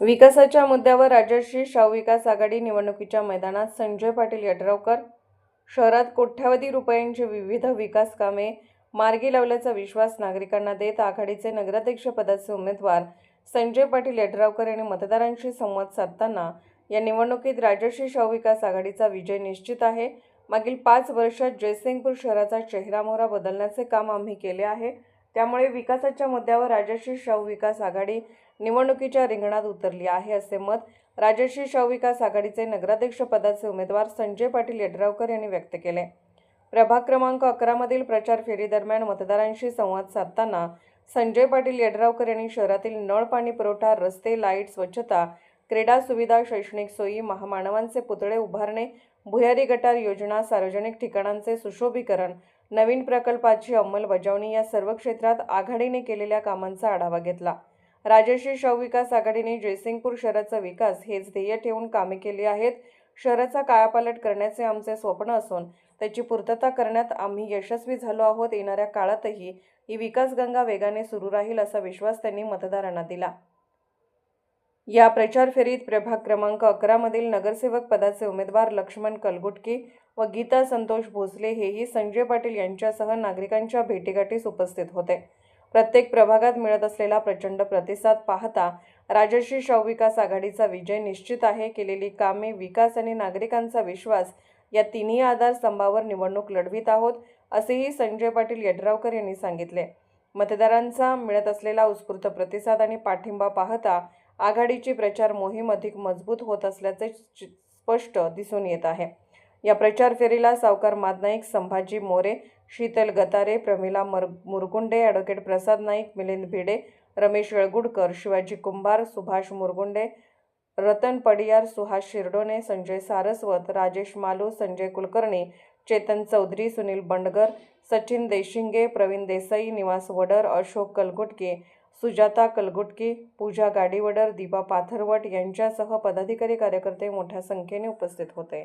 विकासाच्या मुद्द्यावर राजर्षी शाहू विकास आघाडी निवडणुकीच्या मैदानात संजय पाटील यड्रावकर शहरात कोट्यावधी रुपयांची विविध विकास कामे मार्गी लावल्याचा विश्वास नागरिकांना देत आघाडीचे नगराध्यक्षपदाचे उमेदवार संजय पाटील यड्रावकर यांनी मतदारांशी संवाद साधताना या निवडणुकीत राजर्षी शाहू विकास आघाडीचा विजय निश्चित आहे. मागील पाच वर्षात जयसिंगपूर शहराचा चेहरामोहरा बदलण्याचे काम आम्ही केले आहे. त्यामुळे विकासाच्या मुद्द्यावर राजश्री शाहू विकास आघाडी निवडणुकीच्या रिंगणात उतरली आहे असे मत राजश्री शाहू विकास आघाडीचे नगराध्यक्षपदाचे उमेदवार संजय पाटील यड्रावकर यांनी व्यक्त केले. प्रभाग क्रमांक अकरामधील प्रचार फेरीदरम्यान मतदारांशी संवाद साधताना संजय पाटील यड्रावकर यांनी शहरातील नळ पाणी पुरवठा रस्ते लाइट स्वच्छता क्रीडा सुविधा शैक्षणिक सोयी महामानवांचे पुतळे उभारणे भुयारी गटार योजना सार्वजनिक ठिकाणांचे सुशोभीकरण नवीन प्रकल्पाची अंमलबजावणी या सर्व क्षेत्रात आघाडीने केलेल्या कामांचा आढावा घेतला. राजश्री शवविकास विकास आघाडीने जयसिंगपूर शहराचा विकास हेच ध्येय ठेवून कामे केली आहेत. शहराचा कायापालट करण्याचे आमचे स्वप्न असून त्याची पूर्तता करण्यात आम्ही यशस्वी झालो आहोत येणाऱ्या काळातही ही विकासगंगा वेगाने सुरू राहील असा विश्वास त्यांनी मतदारांना दिला. या प्रचार फेरीत प्रभाग क्रमांक अकरामधील नगरसेवक पदाचे उमेदवार लक्ष्मण कलगुटकी व गीता संतोष भोसले हेही संजय पाटील यांच्यासह नागरिकांच्या भेटीगाठीस उपस्थित होते. प्रत्येक प्रभागात मिळत असलेला प्रचंड प्रतिसाद पाहता राजश्री शवविकास विकास आघाडीचा विजय निश्चित आहे. केलेली कामे विकास आणि नागरिकांचा विश्वास या तिन्ही आधारस्तंभावर निवडणूक लढवित आहोत असेही संजय पाटील यड्रावकर यांनी सांगितले. मतदारांचा मिळत असलेला उत्स्फूर्त प्रतिसाद आणि पाठिंबा पाहता आघाडीची प्रचार मोहीम अधिक मजबूत होत असल्याचे चि- स्पष्ट दिसून येत आहे. या प्रचार फेरीला सावकार मादनाईक संभाजी मोरे शीतल गतारे प्रमिला मर मुरगुंडे ॲडव्होकेट प्रसाद नाईक मिलिंद भिडे रमेश वेळगुडकर शिवाजी कुंभार सुभाष मुरगुंडे रतन पडियार सुहास शिरडोने संजय सारस्वत राजेश मालू संजय कुलकर्णी चेतन चौधरी सुनील बंडगर सचिन देशिंगे प्रवीण देसाई निवास वडर अशोक कलगुटके सुजाता कलगुटकी पूजा गाडीवडर दीपा पाथरवट यांच्यासह पदाधिकारी कार्यकर्ते मोठ्या संख्येने उपस्थित होते.